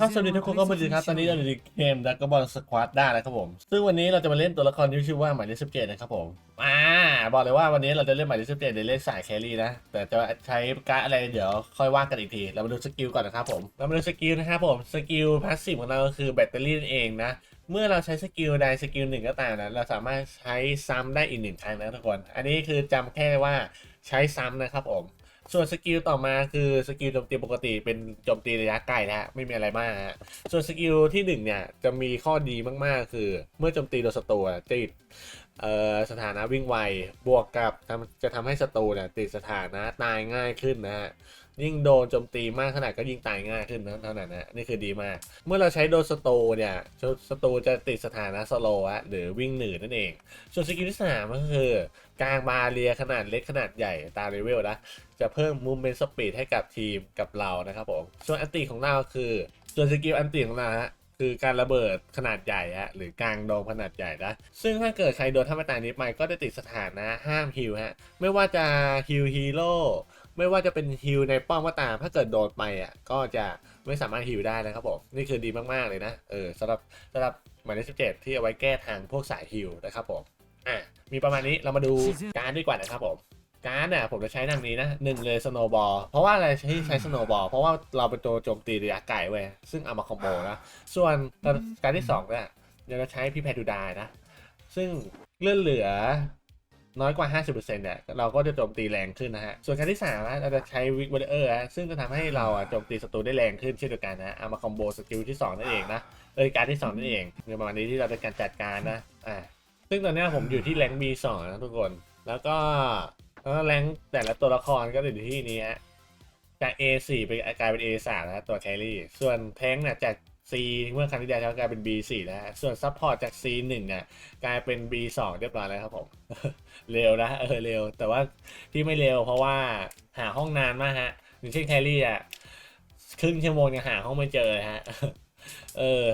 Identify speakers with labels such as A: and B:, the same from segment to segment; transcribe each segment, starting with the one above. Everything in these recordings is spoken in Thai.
A: ครับสวัสดีทุกคนก็มาดีครับตอนนี้เราอยู่ในเกมดักกบอลสควอตได้นะครับผม ซึ่งวันนี้เราจะมาเล่นตัวละครที่ชื่อว่าหมายเลขสิบเจ็ดนะครับผมอ่าบอกเลยว่าวันนี้เราจะเล่นหมายเลขสิบเจ็ดในเลขสายแครี่นะ แต่จะใช้การ์ดอะไรเดี๋ยวค่อยว่ากันอีกที เรามาดูสกิลก่อนนะครับผม เรามาดูสกิลนะครับผม สกิลพาสซีฟของเราก็คือแบตเตอรี่นั่นเองนะ เมื่อเราใช้สกิลใดสกิลหนึ่งก็ตามนะ เราสามารถใช้ซ้ำได้อีกหนึ่งครั้งนะทุกคน อันนี้คือจำแค่ว่าใช้ซ้ำนะครับผม ส่วนสกิลต่อมาคือสกิลโจมตีปกติเป็นโจมตีระยะไกลนะฮะไม่มีอะไรมากฮะส่วนสกิลที่หนึ่งเนี่ย จะมีข้อดีมากๆ คือ เมื่อโจมตีโดนศัตรูจะติดสถานะวิ่งไว บวกกับจะทำให้ศัตรูเนี่ยติดสถานะตายง่ายขึ้นนะฮะ ยิ่งโดนโจมตีมากขนาดก็ยิ่งตายง่ายขึ้นนะเท่านั้นนะนี่คือดีมาก เมื่อเราใช้โดนศัตรูเนี่ยศัตรูจะติดสถานะสโลว์อะหรือวิ่งหนืดนั่นเอง ส่วนสกิลที่สามก็คือกลางบาเรียขนาดเล็กขนาดใหญ่ตามเลเวลนะ จะเพิ่มมูมเมนต์สปีดให้กับทีมกับเรานะครับผมส่วนอันติของเราคือ ส่วนสกิลอันติของเราฮะคือการระเบิดขนาดใหญ่ฮะหรือกลางโดมขนาดใหญ่นะซึ่งถ้าเกิดใครโดนท่ามาตายนี้ไปก็จะติดสถานะห้ามฮิลฮะไม่ว่าจะฮิลฮีโร่ ไม่ว่าจะเป็นฮิลในป้อมก็ตาม ถ้าเกิดโดนไปอะก็จะไม่สามารถฮิลได้นะครับผมนี่คือดีมากๆเลยนะเออสำหรับสำหรับหมายเลขสิบเจ็ดที่เอาไว้แก้ทางพวกสายฮิลนะครับผมอะมีประมาณนี้เรามาดูการดีกว่านะครับผมการ์ดเนี่ยผมจะใช้ดังนี้นะหนึ่งเลยสโนบอลเพราะว่าอะไรใช้ใช้สโนบอลเพราะว่าเราเป็นตัวโจมตีระยะไกลเว้ยซึ่งเอามาคอมโบนะส่วนการที่สองเนี่ยเราจะใช้พี่แพดูดายนะ ซึ่งเลื่อนเหลือ น้อยกว่า 50%เนี่ยเราก็จะโจมตีแรงขึ้นนะฮะ ส่วนการที่3นะเราจะใช้วิกวอเออร์นะซึ่งจะทำให้เราโจมตีศัตรูได้แรงขึ้นเช่นเดียวกันนะเอามาคอมโบสกิลที่ 2 นั่นเองนะเออการที่ 2 นั่นเองในประมาณนี้ที่เราจะการจัดการนะอ่าซึ่งตอนนี้ผมอยู่ที่แรง B2 นะทุกคน แล้วก็แล้วแรงแต่ละตัวละครก็อยู่ที่นี้ฮะจาก A4 ไปกลายเป็น A3 นะฮะตัวแครี่ส่วนแทงเนี่ยจาก C เมื่อครั้งที่แล้วกลายเป็น B4 นะฮะ ส่วนซัพพอร์ตจาก C1 เนี่ยกลายเป็น B2 เรียบร้อยแล้วครับผม เร็วนะ เออเร็ว แต่ว่าที่ไม่เร็วเพราะว่าหาห้องนานมากฮะอย่างเช่นแครี่อะครึ่งชั่วโมงยังหาห้องไม่เจอเฮะ เออ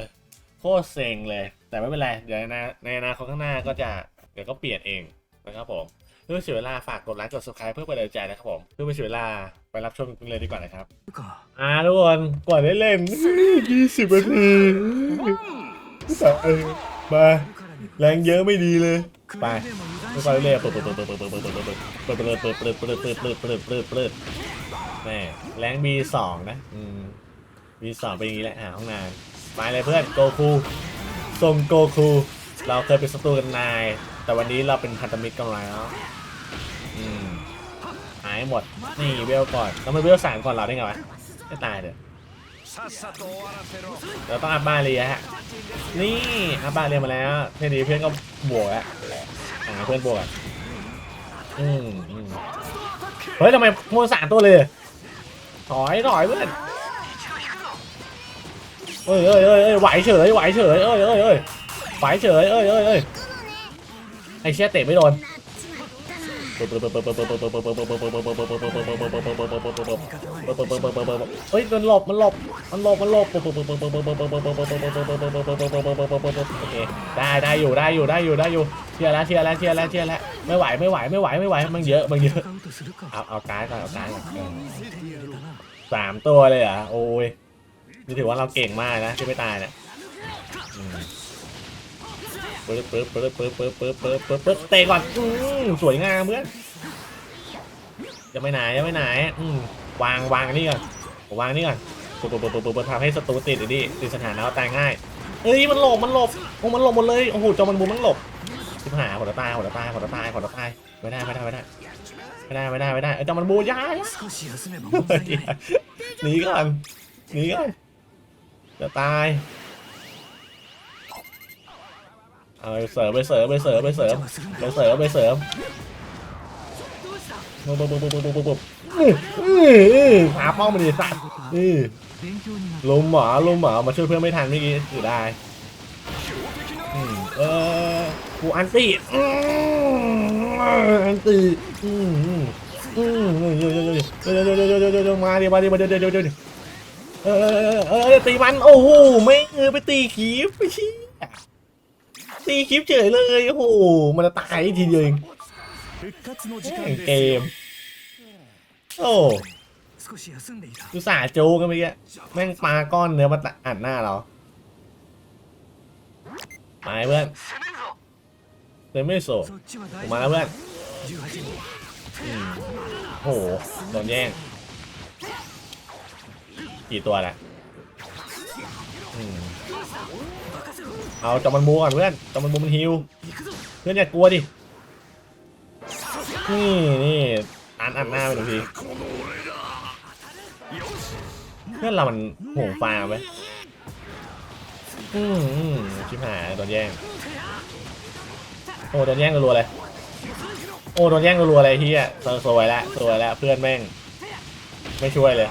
A: โคตรเซ็งเลย แต่ไม่เป็นไร เดี๋ยวในในอนาคตข้างหน้าก็จะเดี๋ยวก็เปลี่ยนเองนะครับผม พื่อเสียเวลาฝากกดไลค์กด subscribe เพื่อเป็นกำลังใจนะครับผมเพื่อไม่เสียเวลาไปรับชมกันเลยดีกว่านะครับอ่าทุกคนกว่าได้เล่นๆ20นาทีสาวเออมาแรงเยอะไม่ดีเลยไปทุกคนเล่นเปิดเปิดเปิดเปิดเปิดเปิดเปิดเปิดเปิดเปิดเปิดเปิดเปิดเปิดเปิดเปิดเปิดเปิดแม่แรง B2 นะอืม B2 เป็นอย่างนี้แหละหาห้องนานไปเลยเพื่อนโกคูส่งโกคูเราเคยเป็นศัตรูกันนาย แต่วันนี้เราเป็นพันธมิตรกันแล้ว หายหมด นี่เบลก่อนแล้วมัเบลสามก่อนเราได้ไงวะไม่ตายเด้อเราต้องอัพบาเรียฮะ นี่อัพบาเรียมาแล้วเพื่อนดีเพื่อนก็บวกอะหาเพื่อนบวกอะอืมเฮ้ยทำไมโมสามตัวเลย ถอยถอยเพื่อนเอ้ยเอ้ยเอ้ยเอ้ยไหวเฉยไหวเฉยเอ้ยเอ้ยเอ้ยไหวเฉยเอ้ยเอ้ยเอ้ยไอเชี่ยเตะไม่โดน เฮ้ยมันหลบมันหลบมันหลบมันหลบโอเคได้ได้อยู่ได้อยู่ได้อยู่ได้อยู่เชียร์แล้วเชียร์แล้วเชียร์แล้วเชียร์แล้วไม่ไหวไม่ไหวไม่ไหวไม่ไหวมันเยอะมันเยอะเอาเอาการ์ดก่อนเอาการ์ดก่อนสามตัวเลยเหรอโอ้ยนี่ถือว่าเราเก่งมากนะที่ไม่ตายเนี่ย เปิดเปิดเปิดเปิดเปิดเปิดเปิดเปิดเตะก่อนอืมสวยงามเพื่อนจะไม่ไหนยังไม่ไหนอืมวางวางนี่ก่อนวางนี่ก่อนปุ๊บปุ๊บปุ๊บปุ๊ทำให้ศัตรูติดดิติดสถานะตายง่ายเอ้ยมันหลบมันหลบโอ้มันหลบหมดเลยโอ้โหจอมันบูมันหลบชิบหายหัวตาหัวตาหัวตาหัวตาไม่ได้ไม่ได้ไม่ได้ไม่ได้ไม่ได้ไม่ได้จอมันบูย้ายหนีก่อนหนีก่อนจะตาย เอาไปเสริมไปเสริมไปเสริมไปเสริมไปเสริมไปเสริมบุบบุบบปุ๊บปุ๊บปุ๊บุบหาป้องมันดีสัตว์ลุมหมอลุมหมอมาช่วยเพื่อนไม่ทันเมื่อกี้อยู่ได้เออกูอันตีอันตีมเออเออาดิมาดิมาเดี๋ยวเดี๋ยวเดี๋ยวเออเออตีมันโอ้โหไม่เออไปตีขีฟไปชี้ ตีคลิปเฉยเลยโอ้โหมันจะตายทีเดียวเองเกม โอ้ดูสาโจกัมื่อกี้แม่งปลาก้อนเนื้อมาอัดหน้าเราไปเพื่อนเต็ไม่โสดมาแล้วเพื่อน
B: โอ้
A: โหโดนแย่งกี่ตัวแหละ เอาจอมันมูก่อนเพื่อนจอมันมูมันฮิวเพื่อนอย่ากลัวดินี่นี่อ่านอ่านหน้าไปหน่อยทีเพื่อนเรามันห่วงฟาไว้อืมชิบหายโดนแย่งโอ้โดนแย่งรัวเลยโอ้โดนแย่งรัวเลยเฮียสวยแล้วสวยแล้วเพื่อนแม่ง ไม่ช่วยเลย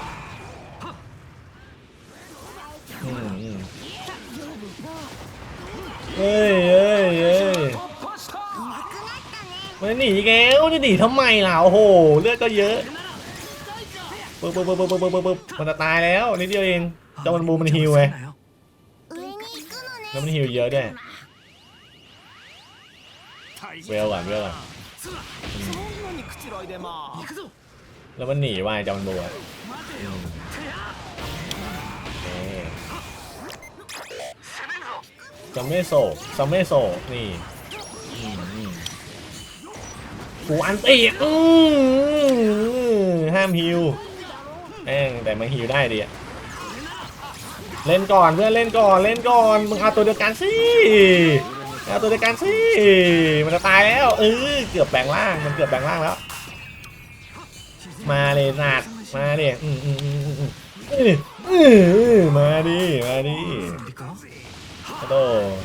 A: เอ้ยเอ้ยเอ้ยมัหนีแกวจะหนีทำไมล่ะโอ้โหเลือดก็เยอะปึ๊บปึ๊บปึ๊บปึ๊บปึ๊บปึ๊บมันจะตายแล้วนิดเดียวเองจอามันบูมันฮิวไงแล้วมันฮิวเยอะด้วยเวลก่อนเวลก่อนแล้วมันหนีว่าจอมันบูอะ จะไม่มโซะไม่โซนี่กูอันตีอืห้ามฮิวแม่งแต่มันฮิวได้ดิเล่นก่อนเพื่อนเล่นก่อนเล่นก่อนมึงเอาตัวเดียวกันสิเอาตัวเดียวกันสิมันจะตายแล้วเออเกือบแบ่งล่างมันเกือบแบ่งล่างแล้ว มาเลยนัดมาดิอืมาดิมาดิ โดด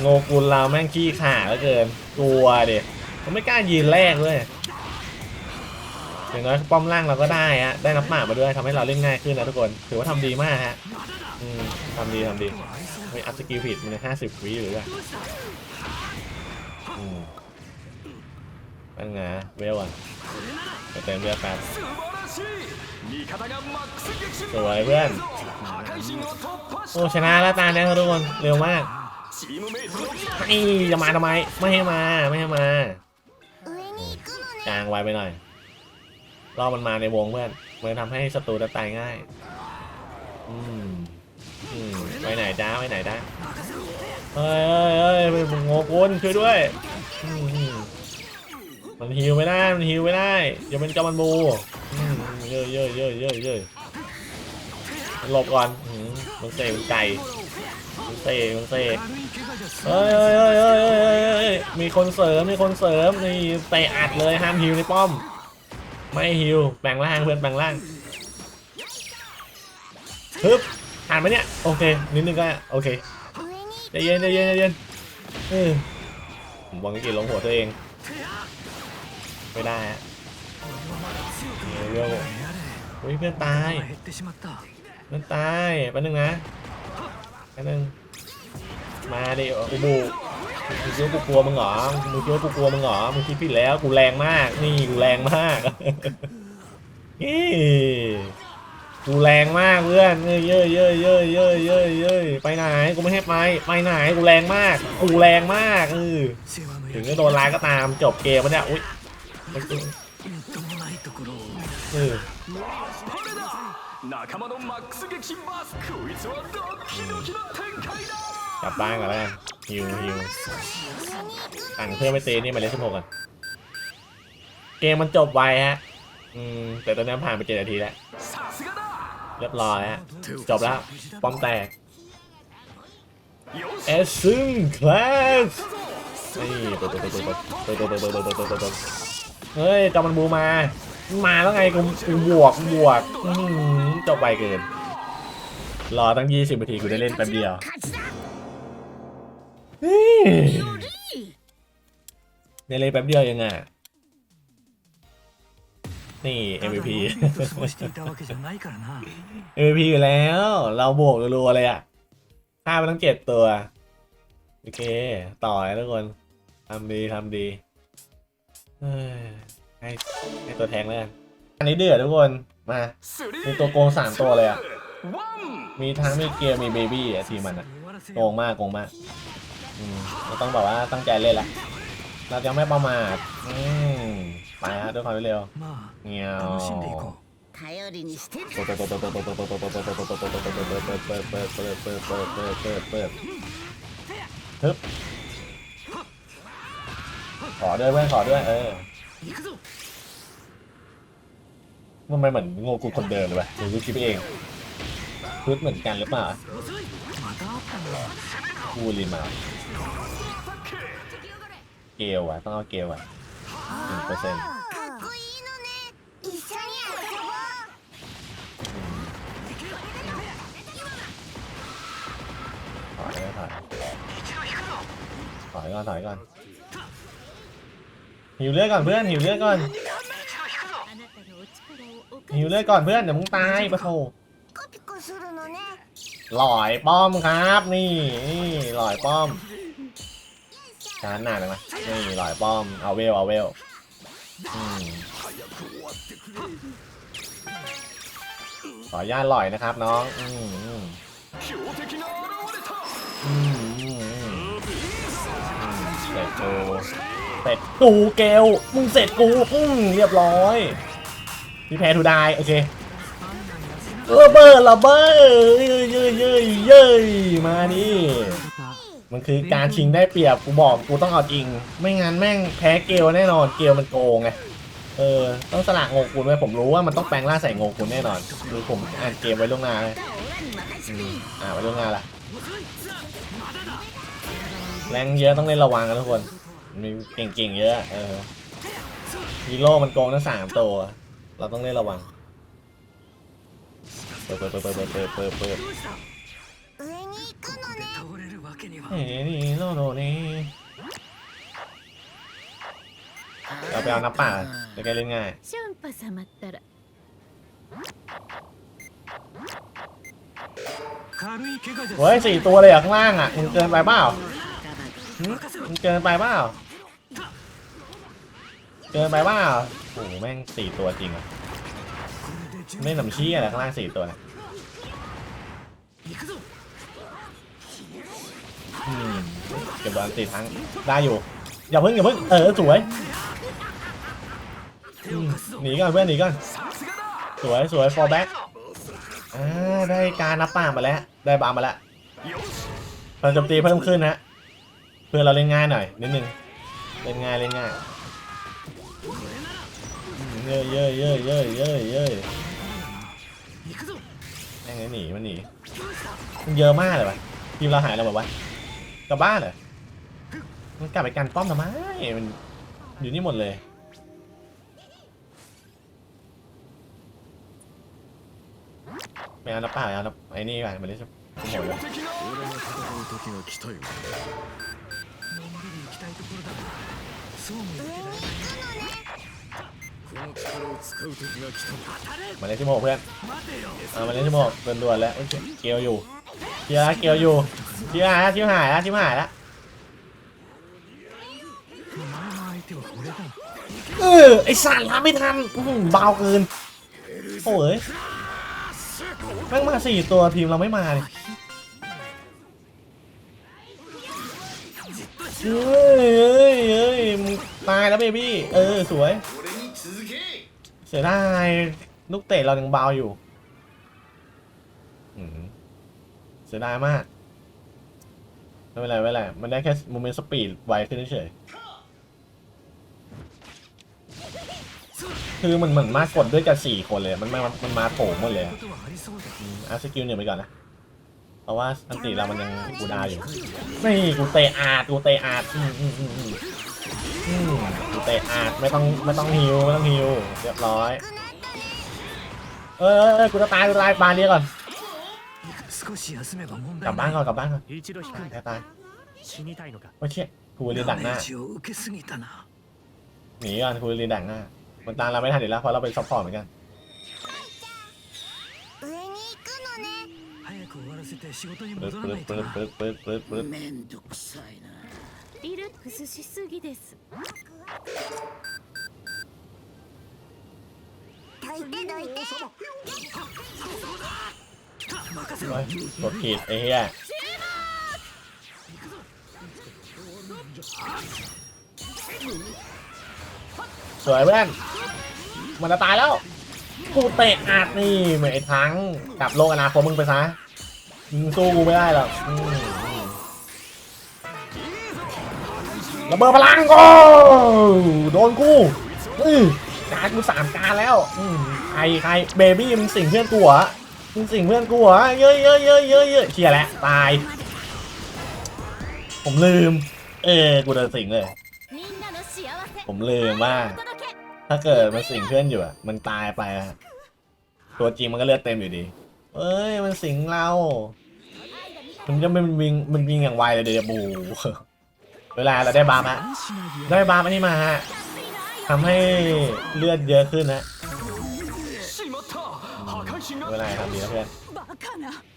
A: โงกุลเราแม่งขี้ขาเหลือเกินกลัวเดิมันไม่กล้ายืนแรกเลยอย่างน้อยป้อมล่างเราก็ได้ฮะได้นับหมากมาด้วยทำให้เราเล่นง่ายขึ้นนะทุกคนถือว่าทำดีมากฮะอืมทำดีทำดีไม่อัพสกิลผิดมันห้าสิบวิหรือไงอืมเป็นไงเวลอะไปเต็มเลือดแป๊บ สวยเพื่อนโอ้ชนะแล้วตาเนี่ยทุกคนเร็วมาก
C: ไอ้
A: จะมาทำไมไม่ให้มาไม่ให้มากลางไวไปหน่อยรอบมันมาในวงเพื่อนมันทำให้ศัตรูตายง่ายอืมไปไหนจ้าไปไหนได้เฮ้ยเฮ้ยเฮ้ยมึงอกุนช่วยด้วยมันฮิวไม่ได้มันฮิวไม่ได้เดี๋ยวเป็นจอมันบู เยอยเยอะเยอะเยอะเยอะหลบก่อนมึงเซ่มันไก่มึงเซ่มึงเซ่เฮ้ยเฮ้ยเฮ้ยเฮ้ยเฮ้ยมีคนเสริม มีคนเสริม นี่เตะอัดเลย ห้ามฮิวในป้อม ไม่ฮิวแบ่งล่างเพื่อนแบ่งล่างฮึบหันไหเนี่ย โอเค นิดนึงก็ โอเคใจเย็นใจเย็นใจเย็นผมวังกินลงหัวตัวเอง ไม่ได้ฮะเรื่อง เฮ้ยเพื่อนตายเพื่อนตายแป๊บนึงนะแป๊บนึงมาดิกูบูมึงคิดว่ากูกลัวมึงเหรอมึงคิดว่ากูกลัวมึงเหรอมึงคิดผิดแล้วกูแรงมาก นี่กูแรงมากนี่กูแรงมากเพื่อนเย้ยเย้ยเย้ยเย้ยเย้ยเย้ยไปไหนกูไม่ให้ไปไปไหนกูแรงมาก กูแรงมากเออถึงจะโดนลายก็ตามจบเกมมันเนี่ยอุ้ยเออ
C: 仲間のマックス撃沈バースこいつはドッキドキの展開だ
A: กลับบ้านก่อนแล้วกันฮิวฮิวสั่งเพื่อนไปตีนี่หมายเลขสิบหกกันเกมมันจบไวฮะ อืม แต่ตอนนี้ผ่านไปเจ็ดนาทีแล้ว
C: さすがだ
A: เรียบร้อยฮะ จบแล้ว ป้อมแตก
C: よし
A: เอสซึงคลาสนี่ตัวตัวตัวตัวตัวตัวตัวตัวตัวตัวตัวตัวเฮ้ยจอมันบูมา มาแล้วไงกูบวกบวกจบไปเกิน รอตั้งยี่สิบนาทีกูได้เล่นแป๊บเดียวเนี่เล่นแป๊บเดียวยังไงนี่ MVP MVP อยู่แล้ว เราบวกรัวเลยอะฆ่าไปตั้งเจ็ดตัว โอเค ต่อเลยทุกคนทำดีทำดีเฮ้ ให้ให้ตัวแทงแล้วอันนี้เดือดทุกคนมามีตัวโกงสามตัวเลยอะมีทั้งมีเกียร์มีเบบี้อะทีมันอะโกงมากโกงมากอืมเราต้องแบบว่าตั้งใจเล่นละเราจะไม่ประมาทอืมไปฮะด้วยความเร็วเงี้ยวขอด้วยเพื่อนขอด้วยเออ มันไม่เหมือนโงกูคนเดิมเลยหรือกูคิดไเองชุดเหมือนกันหรือเปล่าคูรีมาเกลวะต้องเอาเกลวะหนึ่งเปอร์เซ็นต์ถอยก่อนถอยถอยก่อน หิวเลือดก่อนเพื่อนหิวเลือดก่อนหิวเลือดก่อนเพื่อนเดี๋ยวมึงตายปะโถลอยป้อมครับ นี่นี่ลอยป้อมชาร์จหนาเลยหมนี่ลอยป้อมเอาเวลเอาเวลขออนุญาตลอยนะครับน้องอืมเด็กโต เสร็จกูเกลมึงเสร็จกูอืมเรียบร้อยพี่แพ้ทูได้โอเคระเบิดระเบิดเย้ยเย้ยเย้ยเย้ยมาดิมันคือการชิงได้เปรียบกูบอกกูต้องเอาจริง ไม่งั้นแม่งแพ้เกลแน่นอนเกลมันโกงไงเออต้องสละโงกุลไว้ผมรู้ว่ามันต้องแปลงร่างใส่โงกุลแน่นอนคือผมอ่านเกมไว้ล่วงหน้าเลยอ่าไว้ล่วงหน้าละแรงเยอะต้องเล่นระวังกันทุกคน มีเก่งๆเยอะเออฮีโร่มันโกงทั้งสามตัว เราต้องเล่นระวัง เปิดเปิดเปิดเปิดเปิดเปิดเปิดเฮ้ยนี่โนโนนี่เราไปเอาน้ำป่าจะแกเล่นง่ายเฮ้ยสี่ตัวเลยอะข้างล่างอะมึงเกินไปเปล่า เกินไปเปล่าเกินไปเปล่าโอ้โหแม่งสี่ตัวจริงอะไม่หนำชี้อะไรข้างล่างสี่ตัวเก็บบอลสี่ทั้งได้อยู่ อย่าเพิ่งอย่าเพิ่งเออสวยหนีก่อนเพื่อนหนีก่อนสวยสวยฟอร์แบ็กได้การนับป่ามาแล้ว ได้บามาแล้วพลังโจมตีเพิ่มขึ้นนะ เพื่อเราเล่นง่ายหน่อยนิดนึงเล่นง่ายเล่นง่ายเย่เย่เย่เย่เย่เย่แม่งหนีมันหนีมันเยอะมากเลยวะทีมเราหายแล้วแบบว่ากลับบ้านเหรอมันกลับไปกันป้อมทำไมมันอยู่นี่หมดเลยไม่เอาละป่าเอาละไอ้นี่ไปมาเลยครับผมหมดเลย
B: きたいところだがそうもいけない
A: มาเล่นที่โมกเพื่อน
B: 待てよ
A: เอามาเล่นที่โมกด่วนๆแล้วโอเคเกลียวอยู่เกลียวละเกลียวอยู่ชิวหายละชิวหายละชิวหายละ
B: お前の相手は俺だ
A: เออไอสัตว์รับไม่ทันอื้อหือเบาเกินโอ้ยแม่งมาสี่ตัวทีมเราไม่มาเลย เอ้ยเอ้ยเฮ้ยตายแล้วเบบี้ เออสวย เสียดายลูกเตะเรายังเบาอยู่เสียดายมากไม่เป็นไรไม่เป็นไรมันได้แค่โมเมนต์สปีดไวขึ้นเฉยคือมันเหมือนมากดด้วยกันสี่คนเลย มันมามันมาโผล่หมดเลยอาะสกิวเนี่ยไปก่อนนะ เพราะว่าอันติเรามันยังกูดาอยู่ไม่กูเตะอาดกูเตะอาดอืมอืมอืมอืมกูเตะอาดไม่ต้องไม่ต้องฮิวไม่ต้องฮิวเรียบร้อย เออเออกูจะตายกูจตายบาเรียก่อนกลับบ้านก่อนกลับบ้านก่อนตายตายโอเชี่ยกูเรียนดักหน้าหนีก่อนกูเรียนดักหน้ามันตามเราไม่ทันเด็กแล้วเพราะเราเป็นซัพพอร์ตเหมือนกัน
B: て仕事に
A: ปึ๊
B: 戻
A: บ
B: ら
A: ปึ๊
B: な
A: บ
B: いと
A: ปึ๊บ
B: な
A: ปึ๊บปึ๊บปึ๊บปึ๊บ
B: めんどくさいな
D: リラックスしすぎです
E: どいてどいて
B: 任せ
A: โอ้
B: ろ
A: ยกดผิดไอ้เหี้ยสวยเพื่อนมันจะตายแล้ว กูเตะอัดนี่เหมือนไอ้ทั้งกลับโลกอนาคตมึงไปซะมึง สู้กูไม่ได้หรอกระเบิดพลังก็โดนกูการกูสามการแล้วใครใครเบบี้มึงสิงเพื่อนกูเหรอมึงสิงเพื่อนกูเหรอเยอะเยอะเยอะเยอะเยอะเชียร์และตาย ผมลืม เออกูจะสิงเลย ผมลืมว่า ถ้าเกิดมันสิงเพื่อนอยู่อะมันตายไปอะตัวจริงมันก็เลือดเต็มอยู่ดี เอ้ย มันสิงเรา มันจะเป็นวิ่งมันวิ่งอย่างไวเลยเดี๋ยวบูเวลาเราได้บาร์มาได้บาร์มานี่มาทำให้เลือดเยอะขึ้นนะเวลาทำดีนะเพื่อน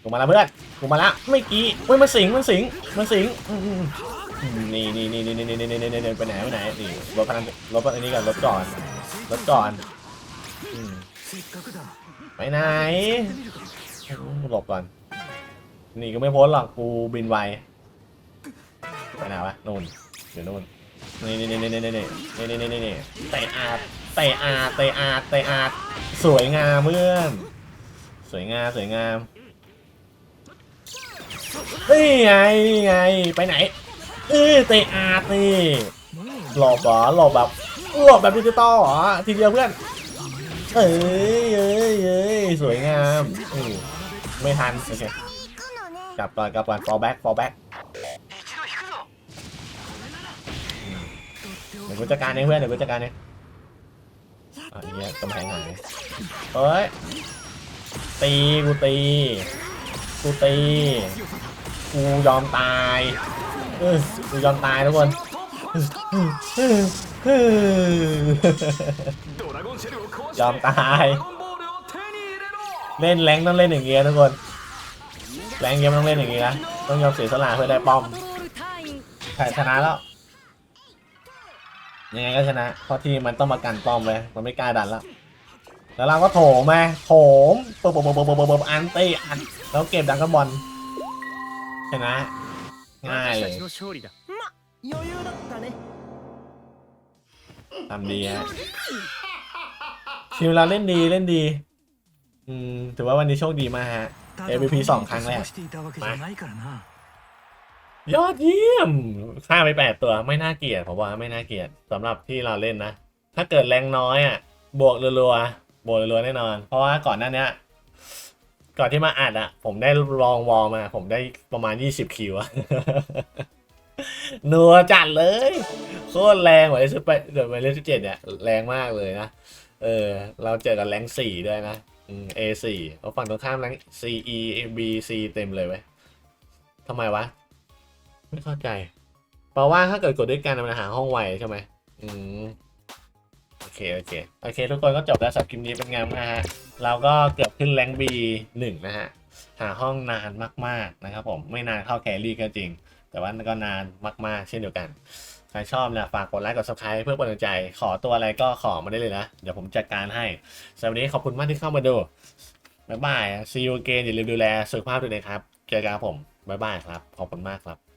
A: กูมาแล้วเพื่อนกูมาแล้วไม่กี้เว้ยมันสิงมันสิงมันสิงนี่นี่นี่นี่นี่นี่นี่นี่นี่ไปไหนไปไหนนี่รถพลังรถอันนี้กันรถก่อนรถก่อนไปไหนหลบก่อน นี่ก็ไม่พ้นหรอกกูบินไวไปไหนวะนู่นเดี๋ยวนู่นนี่นี่นี่นี่นี่นี่นี่นี่นี่นี่เตะอาดเตะอาดเตะอาดเตะอาดสวยงามเพื่อน สวยงามสวยงามนี่ไงนี่ไงไปไหนเออเตะอาดนี่หลบเหรอหลอกแบบหลอกแบบดิจิตอลเหรอทีเดียวเพื่อนเอ้ยเอ้ยเอ้ยสวยงามไม่ทันโอเค กลับก่อนกลับก่อน fall back fall back เดี๋ยวกูจัดการเองเพื่อนเดี๋ยวกูจัดการเองอันนี้กำแพงหายเฮ้ย ตีกูตี กูตี กูยอมตายกูยอมตายทุกคนยอมตาย เล่นแรงต้องเล่นอย่างเงี้ยทุกคน แรงเกมต้องเล่นอย่างนี้นะต้องยอมเสียสละเพื่อได้ป้อมใช่ชนะแล้วยังไงก็ชนะ เพราะที่มันต้องมากันป้อมไว้มันไม่กล้าดันแล้วแล้วเราก็โถมไงโถมเปิบเปิบเปิบเปิบเปิบอันเตอันแล้วเก็บดังกันบอลชนะง่ายเลยทำดีฮะชิวเราเล่นดีเล่นดี อืมถือว่าวันนี้โชคดีมากฮะ MVP สองครั้งแรก
B: มา ย
A: อดเยี่ยมสร้างไปแปดตัวไม่น่าเกลียดผมว่าไม่น่าเกลียดสำหรับที่เราเล่นนะ ถ้าเกิดแรงน้อยอะ บวกรัวๆบวกรัวๆแน่นอน เพราะว่าก่อนหน้านี้ก่อนที่มาอัดอะ ผมได้ลองวอลมา ผมได้ประมาณ 20 คิวอะนัวจัดเลย โคตรแรงหมายเลขสิบแปดหมายเลขสิบเจ็ดเนี่ย แรงมากเลยนะ เออ เราเจอกันแรงสี่ด้วยนะ A สี่เราฝั่งตรงข้ามแรง C E B C เต็มเลยเว้ยทำไมวะ ไม่เข้าใจแปลว่าถ้าเกิดกดด้วยกันมันหาห้องไวใช่ไหมอืมโอเค โอเค โอเค ทุกคนก็จบแล้วสับคลิปนี้เป็นไงบ้างฮะ เราก็เกือบขึ้นแรงบีหนึ่งนะฮะ หาห้องนานมากๆนะครับผม ไม่นานเข้าแครี่ก็จริง แต่ว่าก็นานมากๆ เช่นเดียวกัน ใครชอบนะฝากกดไลค์กด subscribe เพื่อเป็นกำลังใจ ขอตัวอะไรก็ขอมาได้เลยนะ เดี๋ยวผมจัดการให้สำหรับวันนี้ขอบคุณมากที่เข้ามาดูบ๊ายบาย see you again อย่าลืมดูแลสุขภาพด้วยนะครับ เจอกันผมบ๊ายบายครับ ขอบคุณมากครับ